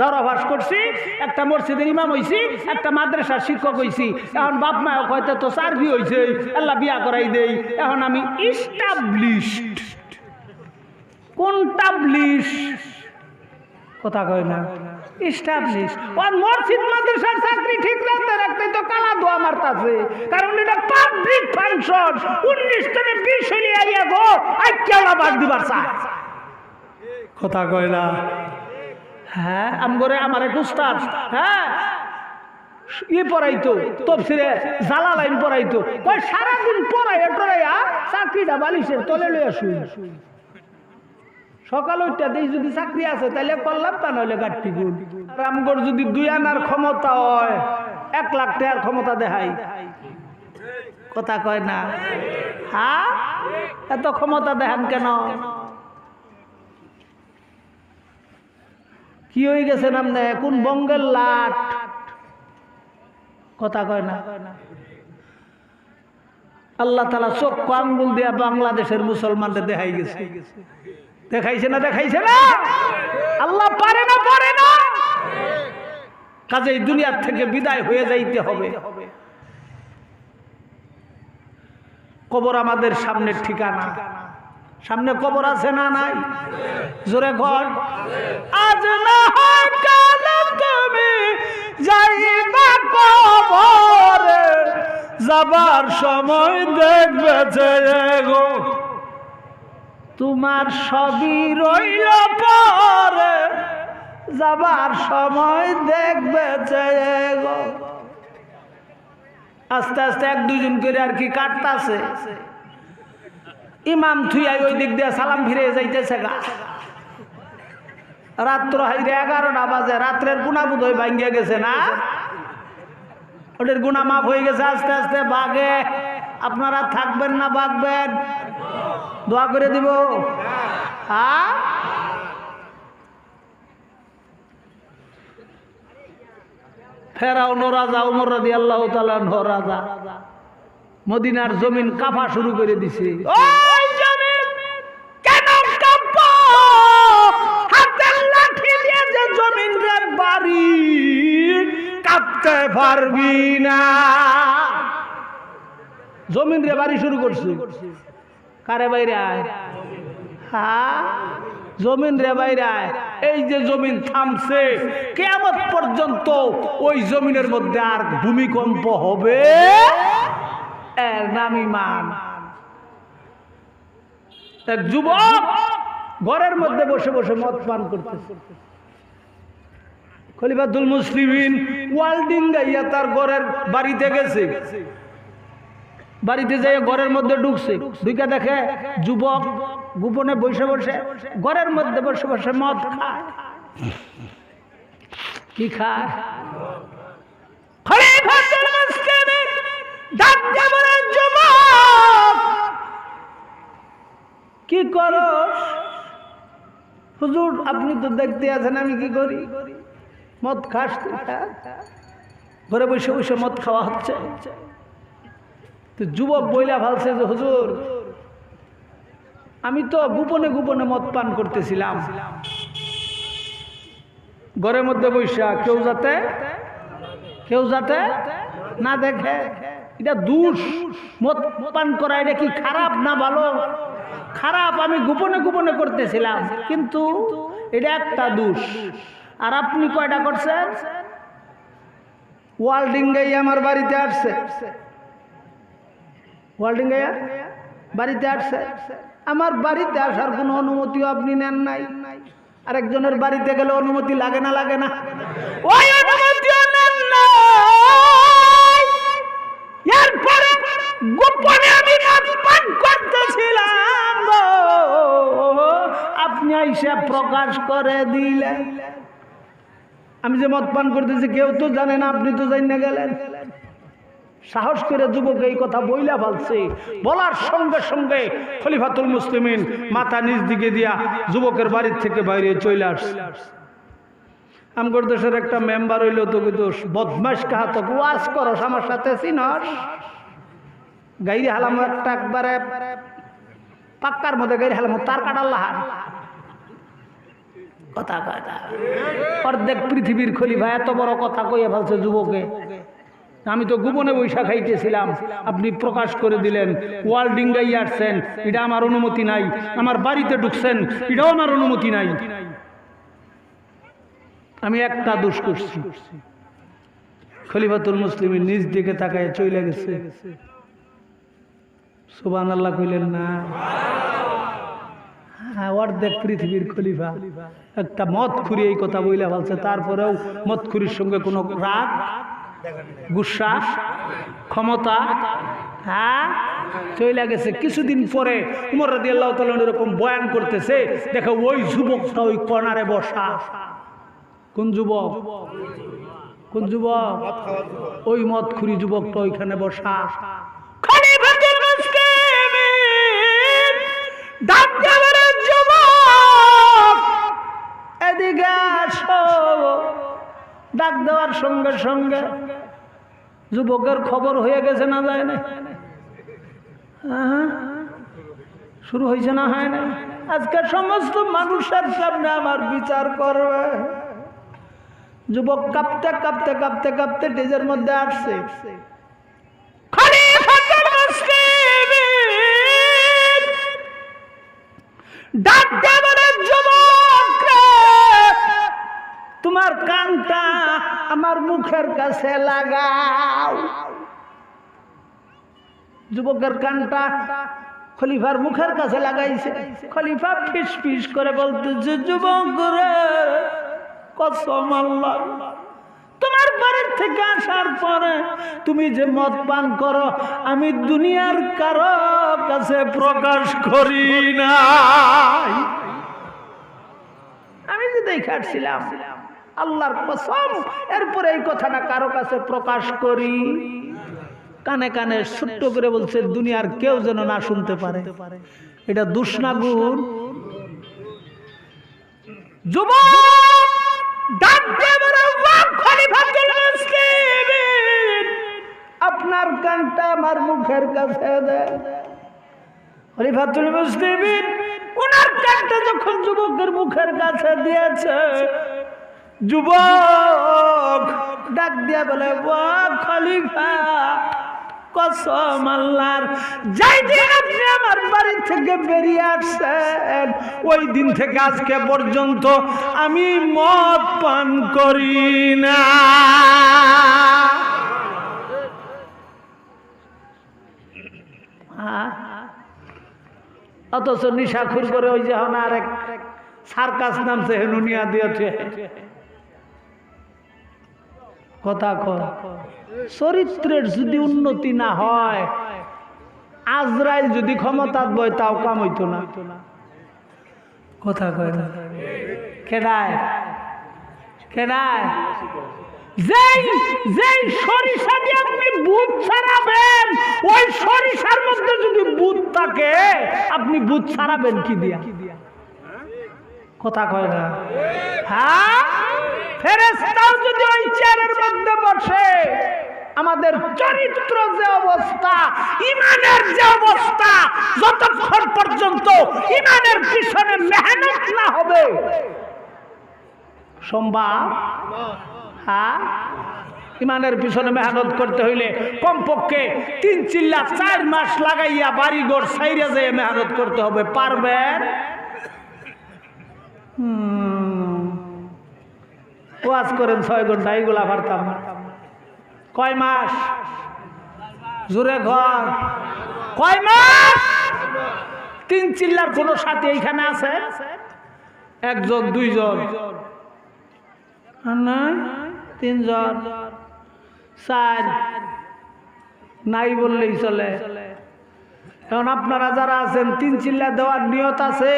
দরাভাস করছি, একটা মসজিদের ইমাম হইছি, একটা মাদ্রাসার শিক্ষক হইছি। এখন বাপ মা হয়তো তো সার্ভি হইছে, আল্লাহ বিয়া করাই দেই। এখন আমি ইস্টাবলিশড কোনটা ব্লিশ কথা কয় না। ইস্টাবলিশ ওর মসজিদ, মাদ্রাসার চাকরি ঠিক রাখতে রাখতে তো কালা দোয়া মারতাছে। কারণ এটা পাবলিক ফাংশন উনিশ থেকে বিশ হইলে আইয়া গো আই কেওড়া বাদ দিবার চা কথা কয় না। হ্যাঁ আম করে আমার এক উস্তাদ হ্যাঁ ইয়ে পড়াইতো তফসিরে জালা লাইন পড়াইতো। কয়, সারাদিন পড়াই টরাইয়া চাকরিটা বালিশের তলে লইয়া শুই। সকাল ওইটা দেশ যদি চাকরি আছে তাহলে করলাম তা নইলে গাঠটি গুণ। রামগড় যদি দুই আনার ক্ষমতা হয়, এক লাখ টাকার ক্ষমতা দেখাই। কথা কয় না? হ্যাঁ? এত ক্ষমতা দেখান কেন? কি হয়ে গেছে নামনে কোন বঙ্গের লাট? কথা কয় না। আল্লাহ তালা চক্ষু আঙ্গুল দিয়া বাংলাদেশের মুসলমানদের দেখাই গেছে। দেখাইছে না দেখাইছে না? আল্লাহ পারে না পারে না। কাজে দুনিয়ার থেকে বিদায় হয়ে যাইতে হবে। কবর আমাদের সামনের ঠিকানা। সামনে কবর আছে না নাই? জোরে ঘর আজ না যাবার সময় দেখবে গো তোমার সবই রইল পরে, যাবার সময় দেখবে গো আস্তে আস্তে এক দুজন করে আর কি কাটতাছে। ইমাম থুইয়াই ওই দিক দিয়ে সালাম ফিরে যাইতেছে গা। রাত্র হাইরে এগারোটা বাজে, রাত্রের গুণা বুধ হয়ে ভাঙ্গিয়ে গেছে না? ওদের গুণা মাফ হয়ে গেছে আস্তে আস্তে বাঘে আপনারা থাকবেন না, বাগবেন। দোয়া করে দিব। হ্যাঁ? ফেরাও রাজা, উমর রাজি আল্লাহ রাজা। মদিনার জমিন কাফা শুরু করে দিছে ওই জমিন কেন কাঁপো? হাতের লাঠি দিয়ে যে জমিন রে বাড়ি কাঁপতে পারবি না। জমিন রে বাড়ি শুরু করছি। কারে বাইরে হ্যাঁ জমিন রে বাইরে এই যে জমিন থামছে কেমন পর্যন্ত ওই জমিনের মধ্যে আর ভূমিকম্প হবে? এর নাম ইমান যুবক ঘরের মধ্যে বসে বসে মদ পান করতেছে। খলিফাতুল মুসলিমিন ওয়াল্ডিং গাইয়া তার ঘরের বাড়িতে গেছে। বাড়িতে যাই ঘরের মধ্যে ঢুকছে। ঢুকে দেখে যুবক গোপনে বসে বসে ঘরের মধ্যে বসে বসে মদ খায়। কি খায়? কি করস? হুজুর, আপনি তো দেখতে আছেন, আমি কি করি? মদ খাস হ্যাঁ? ঘরে বসে বসে মদ খাওয়া হচ্ছে। তো যুবক বইলা ভালছে যে, হুজুর, আমি তো গোপনে গোপনে মদ পান করতেছিলাম। ঘরের মধ্যে বৈশা কেউ যাতে কেউ যাতে না দেখে। এটা দুষ। মদ পান করা এটা কি খারাপ না ভালো? খারাপ আমি গোপনে গোপনে করতেছিলাম। কিন্তু এটা একটা দোষ। আর আপনি কয়টা করছেন? ওয়ার্ল্ডিং গাই আমার বাড়িতে আসছে। ওয়ার্ল্ডিং গাইয়া বাড়িতে আসছে। আমার বাড়িতে আসার কোনো অনুমতিও আপনি নেন নাই। আরেকজনের বাড়িতে গেলে অনুমতি লাগে না লাগে না? ওই অনুমতিও নেন নাই। এরপরে গোপনে আমি পান করতেছিলাম আপনি এসে প্রকাশ করে দিলেন। আমি যে মদ পান করতেছি, কেউ তো জানে না, আপনি তো জানি না গেলেন। সাহস করে যুবক এই কথা বইলা বলছে বলার সঙ্গে সঙ্গে খলিফাতুল মুসলিমিন মাথা নিচ দিকে দিয়া যুবকের বাড়ির থেকে বাইরে চলে আসছে। আমগর দেশের একটা মেম্বার হইল তো দোষ বদমাস কাহা তো ওয়াজ করস, আমার সাথে চিনস। গাইরে হালাম একটা একবারে পাক্কার মধ্যে গাইরে হালাম, তার কাটার লাহার। কথা কয় অর্ধেক পৃথিবীর খলিফা, এত বড় কথা কইয়া ফেলছে যুবকে। আমি তো গোপনে বৈশাখ খাইতেছিলাম। আপনি প্রকাশ করে দিলেন ওয়াল ডিঙ্গাই আসছেন। এটা আমার অনুমতি নাই। আমার বাড়িতে ঢুকছেন, এটাও আমার অনুমতি নাই। আমি একটা দোষ করছি। খলিফাতুল মুসলিমের নিজ দিকে তাকায় চলে গেছে। সুবান আল্লাহ কইলেন না। অর্ধেক পৃথিবীর খলিফা। একটা মদ খুরি এই কথা বইলে বলছে। তারপরেও মদ খুরির সঙ্গে কোনো রাগ, গুসা, ক্ষমতা হ্যাঁ? চলে গেছে। কিছুদিন পরে উমর রাদি আল্লাহ এরকম বয়ান করতেছে। দেখো, ওই যুবকটা ওই কর্নারে বসা। কোন যুবক? কোন যুবক? ওই মদ খুরি যুবকটা ওইখানে বসা। এদিকে আসো ডাক দেওয়ার সঙ্গে সঙ্গে যুবকের খবর হয়ে গেছে না যায় না? শুরু হয়েছে না হয় না আজকে সমস্ত মানুষের সামনে আমার বিচার করবে। যুবক কাঁপতে কাঁপতে কাঁপতে কাঁপতে ডেজের মধ্যে আসছে। খলিফাতুল মুসলিমিন ডাক দেবার যুবক রে, তোমার কানটা আমার মুখের কাছে লাগাও। যুবকের কানটা খলিফার মুখের কাছে লাগাইছে। খলিফা ফিস ফিস করে বলতেছে, যুবক কসম আল্লাহ। তোমার বাড়ির থেকে আসার পরে তুমি যে মদ পান করো, আমি দুনিয়ার কারও কাছে প্রকাশ করি না আমি যে দেখাচ্ছিলাম আল্লাহর কসম এরপরে এই কথাটা কারও কাছে প্রকাশ করি। কানে কানে ছোট্ট করে বলছে দুনিয়ার কেউ যেন না শুনতে পারে। এটা দুষ্ণাগুণ দিয়ে বলে, "ওয়া খলিফাতুল মুসলিমিন, আপনার কানটা আমার মুখের কাছে দে। খলিফাতুল মুসলিমিন ওনার কানটা যখন যুবকের মুখের কাছে দিয়েছে যুবক ডাক দিয়া বলে, ওয়া খলিফা, কসম আল্লাহর, যাই দিন আপনি আমার বাড়ি থেকে বেরিয়ে আসছেন, ওই দিন থেকে আজকে পর্যন্ত আমি মদ পান করি না? অথচ নিশাখুর করে ওই যে হন আরেক সার্কাস নামছে হেনুনিয়া দিয়েছে কথা কয়, চরিত্রের যদি উন্নতি না হয়, আজরাইল যদি ক্ষমতা বয়, তাও কাম না। কথা কয় আপনি বুধ ছাড়াবেন, ওই যদি বুধ থাকে, আপনি বুধ কি দিয়া? কথা কয় না? হ্যাঁ? যদি ওই আমাদের চরিত্র যে অবস্থা, ইমানের যে অবস্থা, যতক্ষণ পর্যন্ত ইমানের পিছনে মেহনত না হবে সম্ভব হ্যাঁ ইমানের পিছনে মেহনত করতে হইলে কমপক্ষে তিন চিল্লা চার মাস লাগাইয়া বাড়িঘর সাইরে যেয়ে মেহনত করতে হবে, পারবেন। ওয়াজ করেন ছয় ঘণ্টা, এইগুলা পারতাম। কয় মাস? জোরে ঘর। কয় মাস? তিন চিল্লার কোন সাথে এইখানে আছে? একজন, দুইজন। নয় তিনজন। চার। নাই বললেই চলে। এখন আপনারা যারা আছেন, তিন চিল্লা দেওয়ার নিয়ত আছে?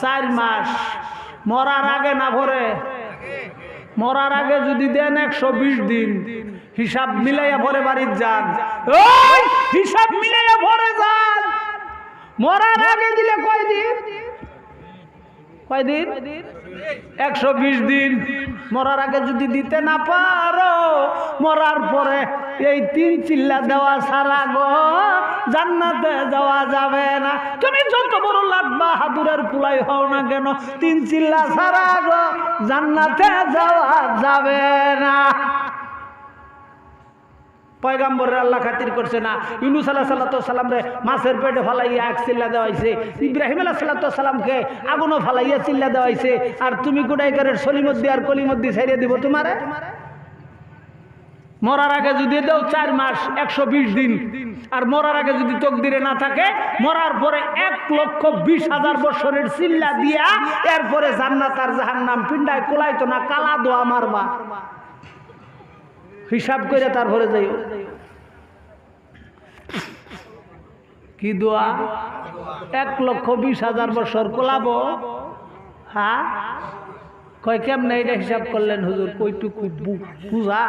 চার মাস। মরার আগে না ভরে? মরার আগে যদি দেন একশো বিশ দিন। হিসাব মিলাইয়া ভরে বাড়ির যান ওই হিসাব মিলাইয়া ভরে যান মরার আগে দিলে কয় দিন কয় দিন একশো বিশ দিন। মরার আগে যদি দিতে না পারো মরার পরে এই তিন চিল্লা দেওয়া সারা গো জান্নাতে যাওয়া যাবে না। তুমি যত বড় লাট বাহাদুরের পুলাই হও না কেন তিন চিল্লা সারা গো জান্নাতে যাওয়া যাবে না। পয়গাম্বরের আল্লাহ খাতির করছে না। ইউনুস আল্লাহ সাল্লাহ সাল্লাম রে মাছের পেটে ফালাইয়া এক চিল্লা দেওয়াইছে ইব্রাহিম আল্লাহ সাল্লাহ সাল্লামকে আগুনও ফালাইয়া চিল্লা দেওয়াইছে আর তুমি কোটাই করে সলিমদ্দি আর কলিমদ্দি ছাড়িয়ে দিব তোমারে? মরার আগে যদি দেও চার মাস, একশো বিশ দিন। আর মরার আগে যদি তকদিরে না থাকে, মরার পরে এক লক্ষ বিশ হাজার বছরের চিল্লা দিয়া, এরপরে জান্নাত আর জাহান্নাম পিন্ডায় কোলাইতো না, কালা দোয়া মারবা। হিসাব করে তারপরে যাই কি দোয়া? এক লক্ষ বিশ হাজার বছর কোলাবো। হ্যাঁ? কয় কেমনে এটা হিসাব করলেন হুজুর? কইটুকু বুঝা।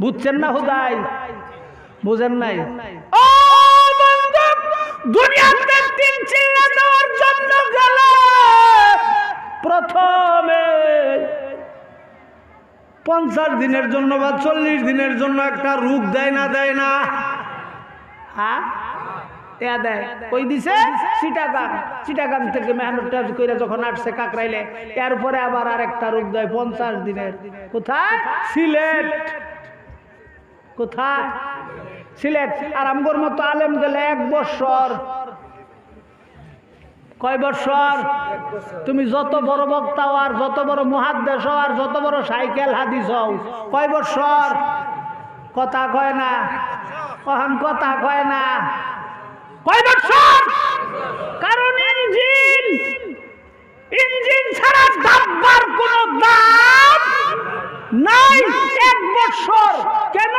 বুঝছেন না হুদাই? বুঝেন নাই? প্রথমে পঞ্চাশ দিনের জন্য বা চল্লিশ দিনের জন্য একটা রূপ দেয় না দেয় না? হ্যাঁ? দেয় কই দিছে? থেকে মেহনত করে যখন আসছে কাকরাইলে এরপরে আবার আরেকটা রূপ দেয় পঞ্চাশ দিনের। কোথায়? সিলেট। কোথায়? সিলেট। আর আমগর মতো আলেম গেলে এক বছর। কয় বছর? তুমি যত বড় বক্তা আর যত বড় মহাদ্দেশ আর যত বড় সাইকেল হাদিস হও, কয় বছর? কথা কয় না। কখন কথা কয় না। কয় বছর? কারণ ইঞ্জিন ইঞ্জিন ছাড়া দাব্বার কোনো দাম নাই। এক বছর। কেন?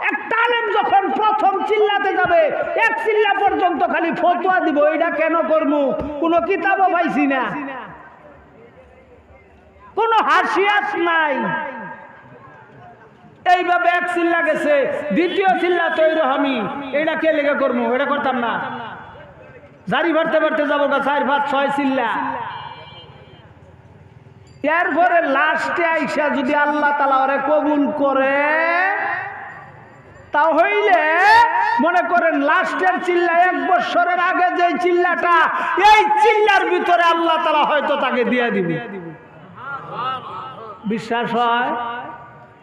এক আলেম যখন প্রথম চিল্লাতে যাবে। এক চিল্লা পর্যন্ত খালি ফতোয়া দিব এটা কেন করব কোনো কিতাবও পাইছি না। কোনো হাসিয়াস নাই। এইভাবে এক চিল্লা গেছে, দ্বিতীয় চিল্লা তো এইরকমই এটা কে লেগে করব এটা করতাম না। জারি ভারতে ভারতে যাব গা, চার ভাত ছয় চিল্লা। এরপরে লাস্টে আইসা যদি আল্লাহ তালা ওরে কবুল করে তা হইলে মনে করেন লাস্টের চিল্লা এক বছরের আগে যে চিল্লাটা, এই চিল্লার ভিতরে আল্লাহ তালা হয়তো তাকে দিয়ে দিবে। বিশ্বাস হয়?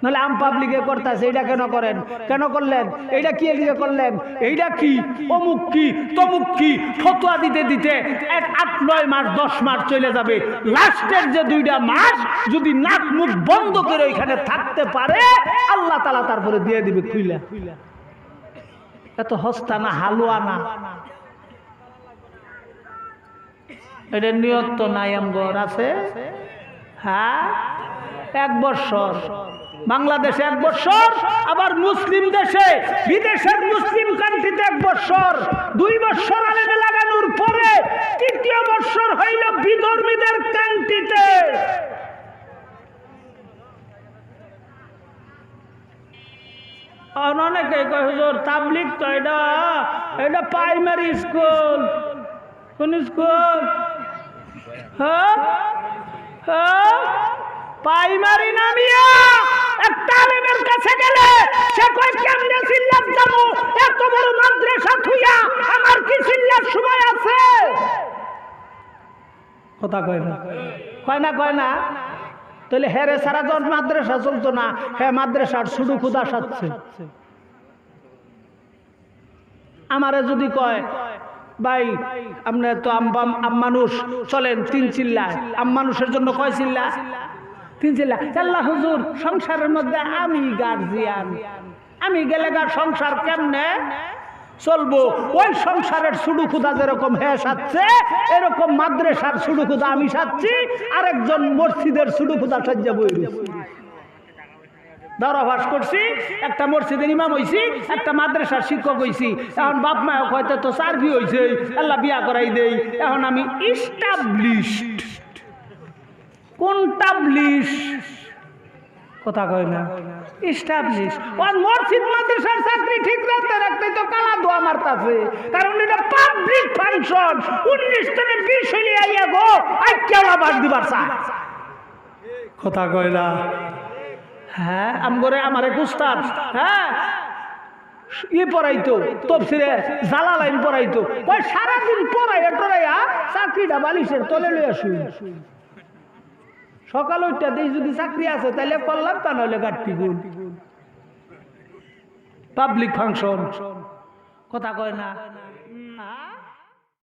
নাহলে আম পাবলিকে করতেছে এটা কেন করেন? কেন করলেন? এইটা কি এদিকে করলেন? এইটা কি? অমুক কি? তমুক কি? ফতোয়া দিতে দিতে এক আট, নয় মাস, দশ মাস চলে যাবে। লাস্টের যে দুইটা মাস, যদি নাক মুখ বন্ধ করে ওইখানে থাকতে পারে, আল্লাহ তালা তারপরে দিয়ে দিবে খুইলা। এত হস্তা না, হালুয়া না। এটা নিয়ত তো নাই আমগর, আছে? হ্যাঁ? এক বছর। বাংলাদেশে এক বছর, আবার মুসলিম দেশে, বিদেশের মুসলিম কান্ট্রিতে এক বছর। দুই বছর আলেমে লাগানোর পরে তৃতীয় বছর হইল বিধর্মীদের কান্ট্রিতে অনেকে হুজুর তাবলিক তো এটা এটা প্রাইমারি স্কুল কোন স্কুল হ্যাঁ? হ্যাঁ? প্রাইমারি নামিয়া আলেমের কাছে গেলে সে কয়, কেমনে চিল্লার যাব এত বড় মাদ্রাসা থুইয়া আমার কি চিল্লার সময় আছে? কথা কয় কয় না কয় না? তাহলে হেরে সারা জন মাদ্রাসা চলতো না। হ্যাঁ মাদ্রাসার শুধু ক্ষুদা সাচ্ছে আমারে যদি কয়, ভাই, আপনি তো মানুষ চলেন, তিন চিল্লা। আম মানুষের জন্য কয় চিল্লা? তিন চিল্লা। আল্লাহ হুজুর, সংসারের মধ্যে আমি গার্জিয়ান। আমি গেলে সংসার কেমনে? চলবো। ওই সংসারের সুডু যেরকম হ্যাঁ সাচ্ছে, এরকম মাদ্রাসার সুডু আমি সাচ্ছি, আরেকজন মসজিদের সুডু খুদা সাজ্জা বই দরাভাস করছি। একটা মসজিদের ইমাম হইছি, একটা মাদ্রাসার শিক্ষক হইছি। এখন বাপ মা হয়তো তো সার্ভি হইছে, আল্লাহ বিয়া করাই দেই। এখন আমি ইস্টাবলিশড কোনটাবলিশ কথা কয় না। ইস্টাবলিশ ওর মসজিদ মাদ্রাসার চাকরি ঠিক রাখতে রাখতে তো কালা দোয়া মারতাছে। কারণ এটা পাবলিক ফাংশন উনিশ থেকে বিশ হইলে আইয়া গো আর কেওড়া বাদ দিবার চা কথা কয় না। হ্যাঁ আমগরে আমার এক উস্তাদ হ্যাঁ। ই পড়াইতো তফসিরে জালা লাইন পড়াইতো। কয় সারাদিন পড়াইয়া টরাইয়া চাকরিটা বালিশের তলে লইয়া শুই। সকাল ওইটাতেই যদি চাকরি আছে তাহলে করলাম তা নাহলে গাঠটি গুণ। পাবলিক ফাংশন কথা কয় না?